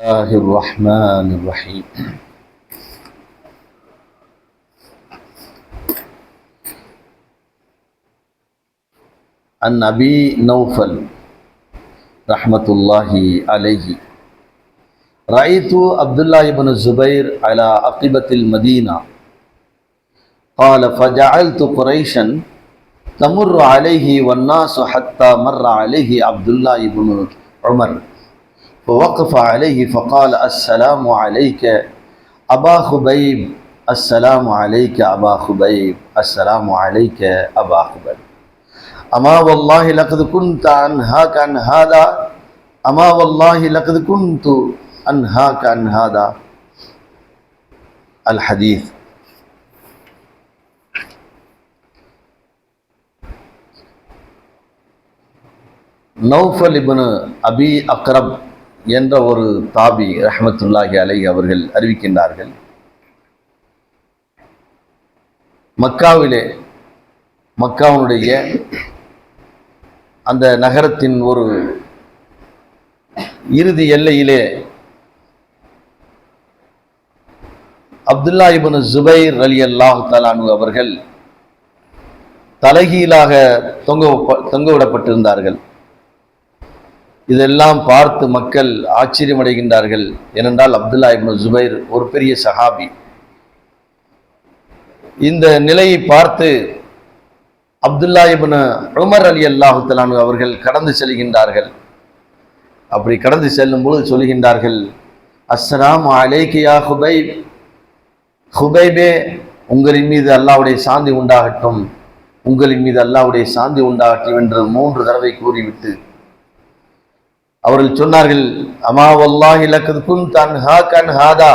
الله الرحمن الرحيم. عن أبي نوفل رحمة الله عليه. رأيت عبد الله بن الزبير على عقبة المدينة. قال فجعلت قريشا تمر عليه والناس حتى مر عليه عبد الله بن عمر. فوقف عليه فقال السلام عليك أبا خبيب. السلام عليك أبا خبيب. السلام عليك أبا خبيب. أما والله لقد كنت أنهاك عن هذا. أما والله لقد كنت أنهاك عن هذا. الحديث. نوفل بن أبي أقرب என்ற ஒரு தாபி ரஹமத்துல்லாஹி அலை அவர்கள் அறிவிக்கின்றார்கள். மக்காவிலே மக்காவினுடைய அந்த நகரத்தின் ஒரு இறுதி எல்லையிலே அப்துல்லா இப்னு ஜுபைர் அலி அல்லாஹு தலானு அவர்கள் தலைகீழாக தொங்க தொங்கவிடப்பட்டிருந்தார்கள். இதெல்லாம் பார்த்து மக்கள் ஆச்சரியமடைகின்றார்கள். ஏனென்றால் அப்துல்லா இப்னு ஜுபைர் ஒரு பெரிய சஹாபி. இந்த நிலையை பார்த்து அப்துல்லா இப்னு உமர் அலி அல்லாஹுத்தலான் தலானு அவர்கள் கடந்து செல்கின்றார்கள். அப்படி கடந்து செல்லும் பொழுது சொல்கின்றார்கள் அஸ்ஸலாம் அலேக்கியா ஹுபைப். ஹுபைபே உங்களின் மீது அல்லாவுடைய சாந்தி உண்டாகட்டும். உங்களின் மீது அல்லாவுடைய சாந்தி உண்டாகட்டும் என்று மூன்று தடவை கூறிவிட்டு அவர்கள் சொன்னார்கள் அமா வல்லாஹி லக்கத் குன்தான் ஹாகன் ஹாதா.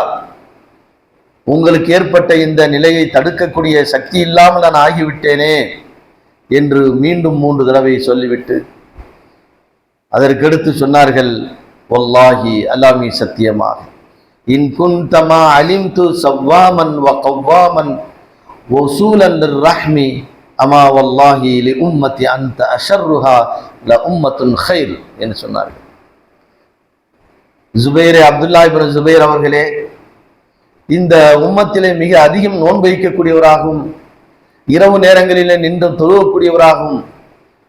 உங்களுக்கு ஏற்பட்ட இந்த நிலையை தடுக்கக்கூடிய சக்தி இல்லாமல் நான் ஆகிவிட்டேனே என்று மீண்டும் மூன்று தடவை சொல்லிவிட்டு அதற்கடுத்து சொன்னார்கள் ஒல்லாஹி அல்லாமி சத்தியமாக. இன் குந்தமா அலிம்து சவ்வாமன் வ கவ்வாமன் ஒசூலன் ரஹ்மி அமா வல்லாஹி லி உம்மத்தி அந்த அஷர்ருஹா ல உம்மத்துன் ஹைர் என்று சொன்னார்கள். ஜுபைரே அப்துல்லா இப்னு ஜுபைர் அவர்களே இந்த உம்மத்திலே மிக அதிகம் நோன்பு வைக்கக்கூடியவராகவும் இரவு நேரங்களிலே நின்று தொழுவக்கூடியவராகவும்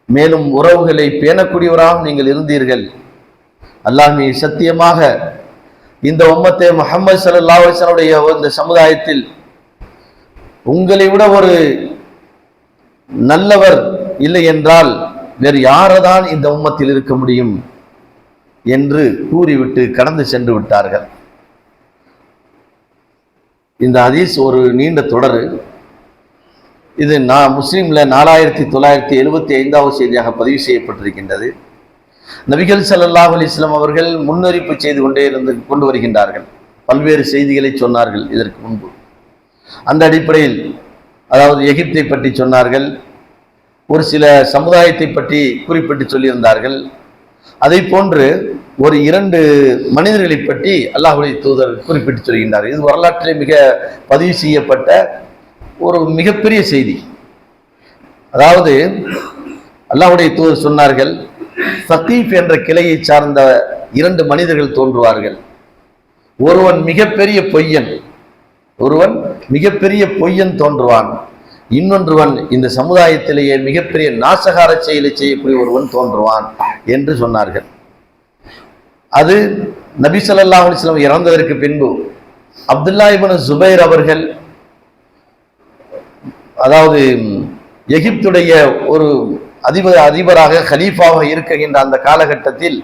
மேலும் உறவுகளை பேணக்கூடியவராகவும் நீங்கள் இருந்தீர்கள். அல்லாமே சத்தியமாக இந்த உம்மத்தை முகமது சல்லா இந்த சமுதாயத்தில் உங்களை விட ஒரு நல்லவர் இல்லை என்றால் வேறு யாரதான் இந்த உம்மத்தில் இருக்க முடியும்? என்று கூறிவிட்டு கடந்து சென்று விட்டார்கள். இந்த ஹதீஸ் ஒரு நீண்ட தொடர். இது நான் முஸ்லீம்ல நாலாயிரத்தி தொள்ளாயிரத்தி எழுபத்தி ஐந்தாவது செய்தியாக பதிவு செய்யப்பட்டிருக்கின்றது. நபிகள் சல்லாஹ் அலைஹி அவர்கள் முன்னறிப்பு செய்து கொண்டே இருந்து கொண்டு வருகின்றார்கள். பல்வேறு செய்திகளை சொன்னார்கள் இதற்கு முன்பு. அந்த அடிப்படையில் அதாவது எகிப்தை பற்றி சொன்னார்கள். ஒரு சில சமுதாயத்தை பற்றி குறிப்பிட்டு சொல்லியிருந்தார்கள். அதை போன்று ஒரு இரண்டு மனிதர்களை பற்றி அல்லாஹுடைய தூதர் குறிப்பிட்டு சொல்கின்றார். இது வரலாற்றிலே மிக பதிவு செய்யப்பட்ட ஒரு மிகப்பெரிய செய்தி. அதாவது அல்லாஹுடைய தூதர் சொன்னார்கள் சகீப் என்ற கிளையை சார்ந்த இரண்டு மனிதர்கள் தோன்றுவார்கள். ஒருவன் மிகப்பெரிய பொய்யன் ஒருவன் மிகப்பெரிய பொய்யன் தோன்றுவான். இன்னொன்றுவன் இந்த சமுதாயத்திலேயே மிகப்பெரிய நாசகார செயலை செய்யக்கூடிய ஒருவன் தோன்றுவான் என்று சொன்னார்கள். அது நபி ஸல்லல்லாஹு அலைஹி இறந்ததற்கு பின்பு அப்துல்லா இபன் ஜுபைர் அவர்கள் அதாவது எகிப்துடைய ஒரு அதிபர் அதிபராக ஹலீஃபாக இருக்கின்ற அந்த காலகட்டத்தில்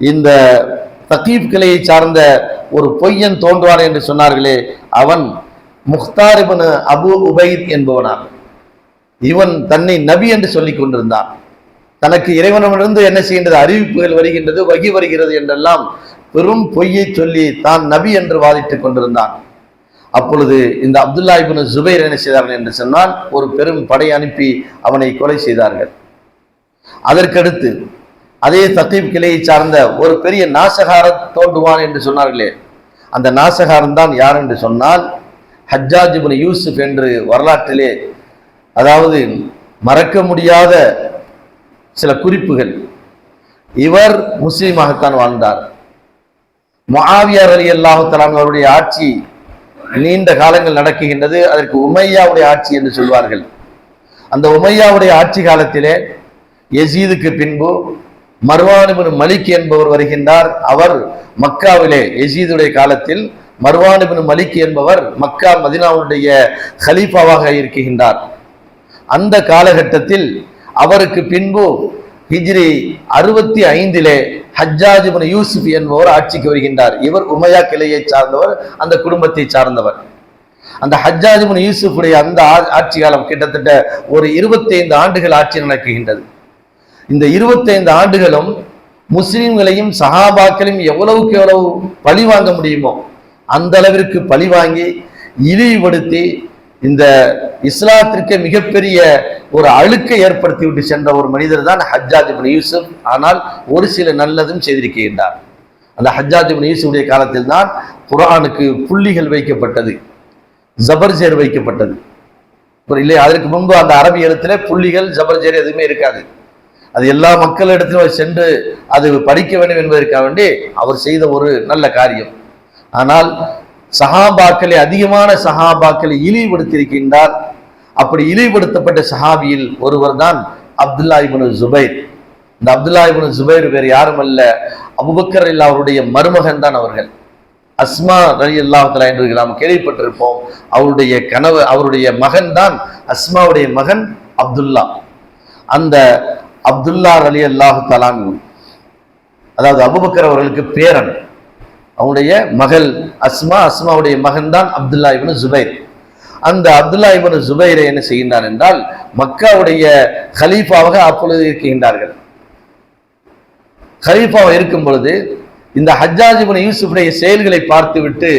இந்த தகீப் கிளையை சார்ந்த ஒரு பொய்யன் தோன்றுவான் என்று சொன்னார்களே அவன் முக்தார் அபு உபைத் என்பவனார். இவன் தன்னை நபி என்று சொல்லிக் கொண்டிருந்தான். தனக்கு இறைவனமிருந்து என்ன செய்கின்றது? அறிவிப்புகள் வருகின்றது வகி வருகிறது என்றெல்லாம் பெரும் பொய்யை சொல்லி தான் நபி என்று வாதிட்டுக் கொண்டிருந்தான். அப்பொழுது இந்த அப்துல்லா இபின் ஜுபைர் என்ன செய்தார்கள் என்று சொன்னால் ஒரு பெரும் படை அனுப்பி அவனை கொலை செய்தார்கள். அதற்கடுத்து அதே தத்தீப் கிளையை சார்ந்த ஒரு பெரிய நாசகார தோன்றுவான் என்று சொன்னார்களே. அந்த நாசகாரன் தான் யார் என்று சொன்னால் ஹஜ்ஜாஜிபுன் யூசுப் என்று வரலாற்றிலே அதாவது மறக்க முடியாத சில குறிப்புகள். இவர் முஸ்லீமாகத்தான் வாழ்ந்தார். மாவியார் அலி அல்லாஹு அவருடைய ஆட்சி நீண்ட காலங்கள் நடக்குகின்றது. அதற்கு உமையாவுடைய ஆட்சி என்று சொல்வார்கள். அந்த உமையாவுடைய ஆட்சி காலத்திலே எசீதுக்கு பின்பு மர்வான் மலிக் என்பவர் வருகின்றார். அவர் மக்காவிலே எசீதுடைய காலத்தில் மர்வானிபின் மலிக் என்பவர் மக்கா மதினாவுடைய ஹலீஃபாவாக இருக்கின்றார். அந்த காலகட்டத்தில் அவருக்கு பின்பு ஹிஜ்ரி அறுபத்தி ஐந்திலே ஹஜ்ஜாஜிபின் யூசுப் என்பவர் ஆட்சிக்கு வருகின்றார். இவர் உமையா கிளையை சார்ந்தவர் அந்த குடும்பத்தை சார்ந்தவர். அந்த ஹஜ்ஜாஜிபின் யூசுஃபுடைய அந்த ஆ- ஆட்சி காலம் கிட்டத்தட்ட ஒரு 25 ஆண்டுகள் ஆட்சி நடக்குகின்றது. இந்த 25 ஆண்டுகளும் முஸ்லிம்களையும் சஹாபாக்களையும் எவ்வளவுக்கு எவ்வளவு பழி வாங்க முடியுமோ அந்த அளவிற்கு பழி வாங்கி இழிவுபடுத்தி இந்த இஸ்லாத்திற்கு மிகப்பெரிய ஒரு அழுக்கை ஏற்படுத்தி விட்டு சென்ற ஒரு மனிதர் தான் ஹஜ்ஜாஜ் இப்னு யூசுப். ஆனால் ஒரு சில நல்லதும் செய்திருக்கின்றார். அந்த ஹஜ்ஜாஜ் இப்னு யூசுஃபுடைய காலத்தில் தான் குரானுக்கு புள்ளிகள் வைக்கப்பட்டது ஜபர்ஜேர் வைக்கப்பட்டது. அப்புறம் இல்லை அதற்கு முன்பு அந்த அரபி எழுத்துல புள்ளிகள் ஜபர்ஜேர் எதுவுமே இருக்காது. அது எல்லா மக்களிடத்திலும் சென்று அது படிக்க வேண்டும் என்பதற்காக வேண்டி அவர் செய்த ஒரு நல்ல காரியம். ஆனால் சஹாபாக்களை அதிகமான சஹாபாக்களை இழிவுபடுத்தியிருக்கின்றார். அப்படி இழிவுபடுத்தப்பட்ட சஹாபியில் ஒருவர் தான் அப்துல்லா இப்னு ஜுபைர். இந்த அப்துல்லா இப்னு ஜுபைர் வேறு யாரும் அல்ல. அபுபக்கர் இல்லா அவருடைய மருமகன் தான் அவர்கள். அஸ்மா ரலி அல்லாஹலா என்று நாம் கேள்விப்பட்டிருப்போம். அவருடைய கனவு அவருடைய மகன் தான் அஸ்மாவுடைய மகன் அப்துல்லா அந்த அப்துல்லா ரலி அல்லாஹு தலான் அதாவது அபுபக்கர் அவர்களுக்கு பேரன். அவனுடைய மகள் அஸ்மா அஸ்மாவுடைய மகன்தான் அப்துல்லா இப்னு ஜுபைர். அந்த அப்துல்லா இப்னு ஜுபைரை என்ன செய்கின்றார் என்றால் மக்காவுடைய கலீஃபாவாக அப்பொழுது இருக்கின்றார்கள். கலீஃபாவாக இருக்கும் பொழுது இந்த ஹஜ்ஜாஜிபன் யூசுஃபுடைய செயல்களை பார்த்துவிட்டு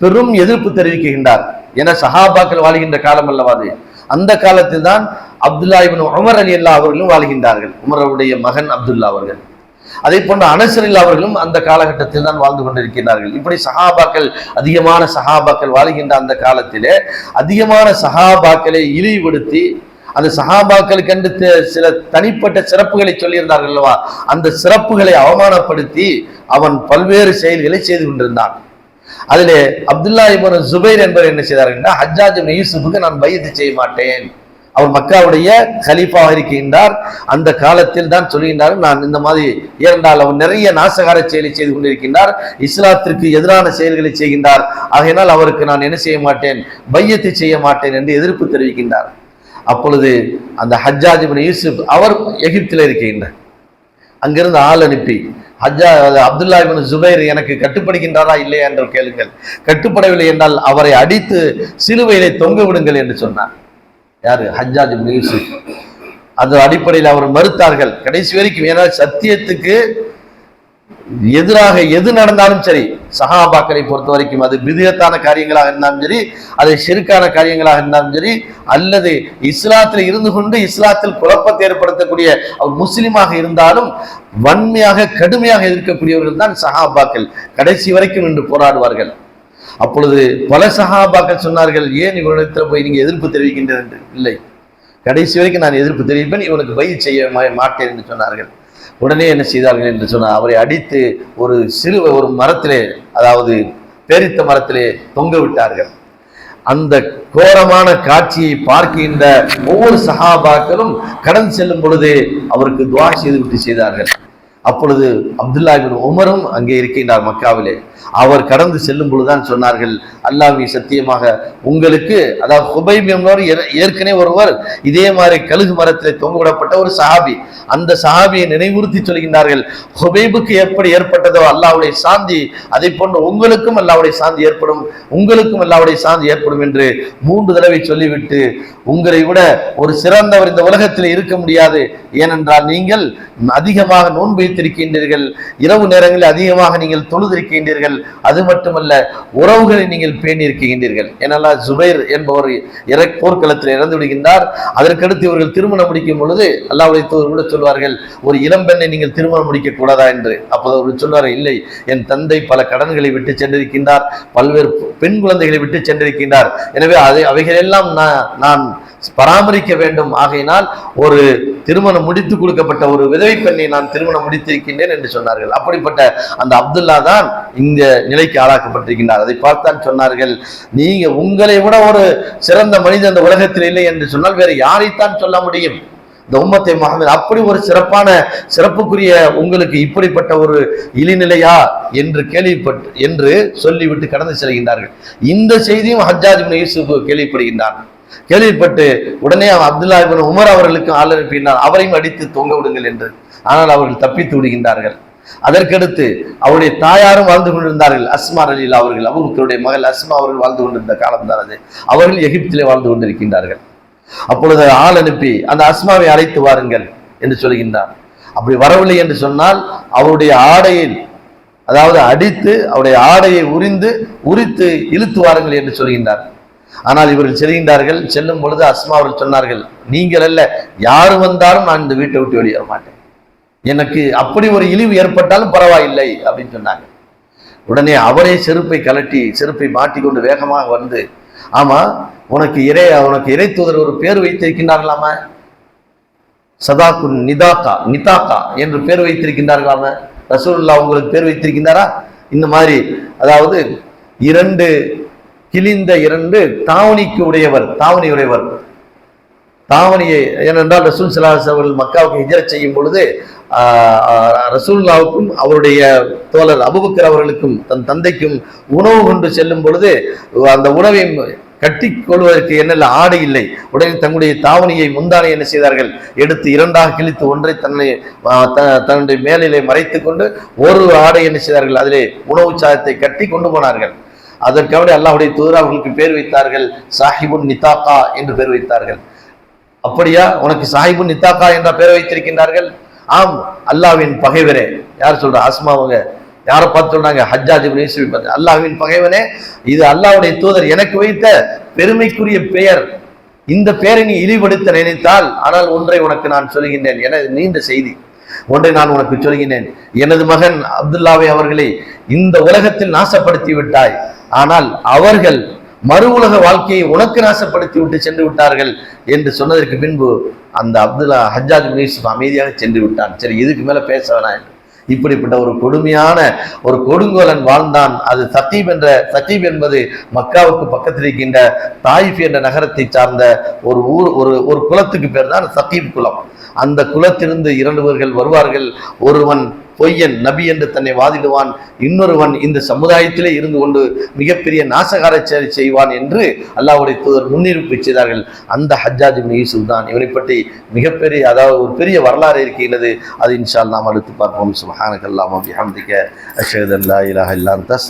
பெரும் எதிர்ப்பு தெரிவிக்கின்றார். என சஹாபாக்கள் வாழ்கின்ற காலம் அல்லவாது அந்த காலத்தில் தான் அப்துல்லா இப்னு உமர் அலி அல்லா அவர்களும் வாழ்கின்றார்கள். உமர் அவருடைய மகன் அப்துல்லா அவர்கள். அதே போன்ற அனசரில் அவர்களும் அந்த காலகட்டத்தில் தான் வாழ்ந்து கொண்டிருக்கிறார்கள். இப்படி சஹாபாக்கள் அதிகமான சஹாபாக்கள் வாழ்கின்ற அந்த காலத்திலே அதிகமான சஹாபாக்களை இழிவுபடுத்தி அந்த சஹாபாக்களுக்கு கண்டு சில தனிப்பட்ட சிறப்புகளை சொல்லியிருந்தார்கள் அல்லவா? அந்த சிறப்புகளை அவமானப்படுத்தி அவன் பல்வேறு செயல்களை செய்து கொண்டிருந்தான். அதிலே அப்துல்லா இப்னு ஜுபைர் என்பவர் என்ன செய்தார்கள் ஹஜ்ஜாஜ் யூசுஃபுக்கு நான் பையத்து செய்ய மாட்டேன். அவர் மக்காவுடைய கலீஃபாக இருக்கின்றார். அந்த காலத்தில் தான் சொல்கின்றார் நான் இந்த மாதிரி ஏனென்றால் அவர் நிறைய நாசகார செயலை செய்து கொண்டிருக்கின்றார் இஸ்லாத்திற்கு எதிரான செயல்களை செய்கின்றார். ஆகையினால் அவருக்கு நான் என்ன செய்ய மாட்டேன் பையத்தை செய்ய மாட்டேன் என்று எதிர்ப்பு தெரிவிக்கின்றார். அப்பொழுது அந்த ஹஜ்ஜாஜ் யூசுப் அவர் எகிப்தில் இருக்கின்றார். அங்கிருந்து ஆள் அனுப்பி ஹஜ்ஜா அப்துல்லா இப்னு ஜுபைர் எனக்கு கட்டுப்படுகின்றாரா இல்லையா? என்று கேளுங்கள். கட்டுப்படவில்லை என்றால் அவரை அடித்து சிலுவையிலே தொங்க விடுங்கள் என்று சொன்னார். யாரு? ஹஜ்ஜாஜ் இப்னு யூசுப். அது அடிப்படையில் அவர் மறுத்தார்கள். கடைசி வரைக்கும் ஏன்னா சத்தியத்துக்கு எதிராக எது நடந்தாலும் சரி சஹாபாக்களை பொறுத்த வரைக்கும் அது விதத்தான காரியங்களாக இருந்தாலும் சரி அது ஷிருக்கான காரியங்களாக இருந்தாலும் சரி அல்லது இஸ்லாத்தில் இருந்து கொண்டு இஸ்லாத்தில் குழப்பத்தை ஏற்படுத்தக்கூடிய அவர் முஸ்லீமாக இருந்தாலும் வன்மையாக கடுமையாக எதிர்க்கக்கூடியவர்கள் தான் சஹாபாக்கள். கடைசி வரைக்கும் நின்று போராடுவார்கள். அப்பொழுது பல சகாபாக்கள் சொன்னார்கள் ஏன் இவனிடத்தில் போய் நீங்கள் எதிர்ப்பு தெரிவிக்கின்றது என்று. இல்லை. கடைசி வரைக்கும் நான் எதிர்ப்பு தெரிவிப்பேன் இவனுக்கு பயிர் செய்ய மா- மாட்டேன் என்று சொன்னார்கள். உடனே என்ன செய்தார்கள் என்று சொன்னால் அவரை அடித்து ஒரு சிறு ஒரு மரத்திலே அதாவது பேரித்த மரத்திலே தொங்க விட்டார்கள். அந்த கோரமான காட்சியை பார்க்கின்ற ஒவ்வொரு சகாபாக்களும் கடன் செல்லும் பொழுது அவருக்கு துவா செய்து விட்டு செய்தார்கள். அப்பொழுது அப்துல்லா உமரும் அங்கே இருக்கின்றார் மக்காவிலே. அவர் கடந்து செல்லும் பொழுதுதான் சொன்னார்கள் அல்லாவி சத்தியமாக உங்களுக்கு அதாவது ஹுபைப் என்பவர் ஏற்கனவே ஒருவர் இதே மாதிரி கழுகு மரத்தில் தொங்கவிடப்பட்ட ஒரு சஹாபி. அந்த சஹாபியை நினைவுறுத்தி சொல்கின்றார்கள் ஹுபைபுக்கு எப்படி ஏற்பட்டதோ அல்லாவுடைய சாந்தி அதை போன்று உங்களுக்கும் அல்லாவுடைய சாந்தி ஏற்படும் உங்களுக்கும் அல்லாவுடைய சாந்தி ஏற்படும் என்று மூன்று தடவை சொல்லிவிட்டு உங்களை விட ஒரு சிறந்தவர் இந்த உலகத்தில் இருக்க முடியாது. ஏனென்றால் நீங்கள் அதிகமாக நோன்பு வைத்திருக்கின்றீர்கள் இரவு நேரங்களில் அதிகமாக நீங்கள் தொழுதிருக்கின்றீர்கள் இருக்கின்றீர்கள் அது மட்டுமல்ல உறவுகளை நீங்கள் பேணி இருக்கின்றீர்கள் ஏனெல்லாம் ஜுபைர் என்பவர் இறை போர்க்களத்தில் இறந்து விடுகின்றார். அதற்கடுத்து இவர்கள் திருமணம் முடிக்கும் பொழுது அல்லாஹ்வுடைய தூதர் கூட சொல்வார்கள் ஒரு இளம்பெண்ணை நீங்கள் திருமணம் முடிக்க கூடாதா? என்று. அப்போது அவர்கள் சொல்வார் இல்லை என் தந்தை பல கடன்களை விட்டு சென்றிருக்கின்றார் பல்வேறு பெண் குழந்தைகளை விட்டு சென்றிருக்கின்றார். எனவே அதை அவைகளெல்லாம் நான் நான் பராமரிக்க வேண்டும். ஆகையினால் ஒரு திருமணம் முடித்து கொடுக்கப்பட்ட ஒரு விதவை பெண்ணை நான் திருமணம் முடித்திருக்கின்றேன் என்று சொன்னார்கள். அப்படிப்பட்ட அந்த அப்துல்லா தான் இந்த நிலைக்கு ஆளாக்கப்பட்டிருக்கின்றார். அதை பார்த்தான் சொன்னார்கள் நீங்க உங்களை விட ஒரு சிறந்த மனிதன் இந்த உலகத்தில் இல்லை என்று சொன்னால் வேற யாரைத்தான் சொல்ல முடியும்? இந்த உம்மத்தை முகமது அப்படி ஒரு சிறப்பான சிறப்புக்குரிய உங்களுக்கு இப்படிப்பட்ட ஒரு இழிநிலையா என்று கேள்விப்பட்டு என்று சொல்லிவிட்டு கடந்து செல்கின்றார்கள். இந்த செய்தியும் ஹஜ்ஜாஜ் இப்னு யூசுப் கேள்விப்படுகின்றான். கேள்விப்பட்டு உடனே அவன் அப்துல்லா உமர் அவர்களுக்கும் ஆள் அனுப்பினார் அவரையும் அடித்து தொங்க விடுங்கள் என்று. ஆனால் அவர்கள் தப்பித்து விடுகின்றார்கள். அதற்கடுத்து அவருடைய தாயாரும் வாழ்ந்து கொண்டிருந்தார்கள் அஸ்மா அலிலா அவர்கள். அபுபக்கருடைய மகள் அஸ்மா அவர்கள் வாழ்ந்து கொண்டிருந்த காலம்தான் அது. அவர்கள் எகிப்திலே வாழ்ந்து கொண்டிருக்கின்றார்கள். அப்பொழுது ஆள் அனுப்பி அந்த அஸ்மாவை அழைத்து வாருங்கள் என்று சொல்கின்றார் அப்படி வரவில்லை என்று சொன்னால் அவருடைய ஆடையில் அதாவது அடித்து அவருடைய ஆடையை உரிந்து உரித்து இழுத்து வாருங்கள் என்று சொல்கின்றார். ஆனால் இவர்கள் செல்கின்றார்கள். செல்லும் பொழுது அஸ்மா அவர்கள் சொன்னார்கள் நீங்கள் அல்ல யார் வந்தாலும் நான் இந்த வீட்டை விட்டு வெளியேற மாட்டேன். எனக்கு அப்படி ஒரு இழிவு ஏற்பட்டாலும் பரவாயில்லை அப்படின்னு சொன்னாங்க. உடனே அவரே செருப்பை கலட்டி செருப்பை மாட்டிக்கொண்டு வேகமாக வந்து ஆமா உனக்கு இறை உனக்கு இறை தூதர் ஒரு பேர் வைத்திருக்கின்றார்களாமா? சதாக்குன் நிதாக்கா நிதாக்கா என்று பேர் வைத்திருக்கின்றார்களாமா? ரசூல்லா உங்களுக்கு பேர் வைத்திருக்கின்றாரா? இந்த மாதிரி அதாவது இரண்டு கிழிந்த இரண்டு தாவணிக்கு உடையவர் தாவணி உடையவர். தாவணியை ஏனென்றால் ரசூல் சிலாசவர்கள் அவர்கள் மக்காவுக்கு ஹிஜரச் செய்யும் பொழுது ரசூல்லாவுக்கும் அவருடைய தோழர் அபுபக்கர் அவர்களுக்கும் தன் தந்தைக்கும் உணவு கொண்டு செல்லும் பொழுது அந்த உணவை கட்டி கொள்வதற்கு என்னெல்ல ஆடை இல்லை. உடனே தங்களுடைய தாவணியை முந்தானை என்ன செய்தார்கள்? எடுத்து இரண்டாக கிழித்து ஒன்றை தன்னை த- தன்னுடைய மேலிலே மறைத்து கொண்டு ஒரு ஆடை என்ன செய்தார்கள்? அதிலே உணவு சாதத்தை கட்டி கொண்டு போனார்கள். அதற்காக அல்லாஹுடைய தூதர் அவர்களுக்கு பேர் வைத்தார்கள் சாஹிபுன் நிதாக்கா என்று பேர் வைத்தார்கள். அப்படியா? உனக்கு சாஹிபுன் நித்தாக்கா என்ற பெயர் வைத்திருக்கின்றார்கள்? ஆம் அல்லாவின் பகைவரே. யார் சொல்ற? ஆஸ்மாவங்க யாரை பார்த்து சொன்னாங்க? ஹஜ்ஜாஜ் இப்னு பார்த்து. அல்லாவின் பகைவனே இது அல்லாவுடைய தூதர். எனக்கு வைத்த பெருமைக்குரிய பெயர். இந்த பெயரை நீ இழிவுபடுத்த நினைத்தால் ஆனால் ஒன்றை உனக்கு நான் சொல்கின்றேன் எனது நீண்ட செய்தி. ஒன்றை நான் உனக்கு சொல்கின்றேன் எனது மகன் அப்துல்லாவை அவர்களை இந்த உலகத்தில் நாசப்படுத்தி விட்டாய். ஆனால் அவர்கள் மறு உலக வாழ்க்கையை உனக்கு நாசப்படுத்தி விட்டு சென்று விட்டார்கள் என்று சொன்னதற்கு பின்பு அந்த அப்துல்லா ஹஜ்ஜாஜ் பின் அமைதியாக சென்று விட்டான். சரி இதுக்கு மேல பேச வேணாம். இப்படிப்பட்ட ஒரு கொடுமையான ஒரு கொடுங்கோலன் வாழ்ந்தான். அது சத்தீப் என்ற சத்தீப் என்பது மக்காவுக்கு பக்கத்தில் இருக்கின்ற தாயிஃப் என்ற நகரத்தை சார்ந்த ஒரு ஊர் ஒரு ஒரு குலத்துக்கு பேர் தான் சத்தீப் குலம். அந்த குலத்திலிருந்து இரண்டுவர்கள் வருவார்கள். ஒருவன் பொய்யன் நபி என்று தன்னை வாதிடுவான். இன்னொருவன் இந்த சமுதாயத்திலே இருந்து கொண்டு மிகப்பெரிய நாசகார செயல் செய்வான் என்று அல்லாவுடைய தூதர் முன்னிருப்பு செய்தார்கள். அந்த ஹஜ்ஜாஜ் இப்னு யூசுப் தான். இவனை பற்றி மிகப்பெரிய அதாவது ஒரு பெரிய வரலாறு இருக்கின்றது. அது இன்ஷா நாம் அடுத்து பார்ப்போம். சுபஹானக அல்லாஹ் பிஹம்திக. இலாஹ் இல்லான் லா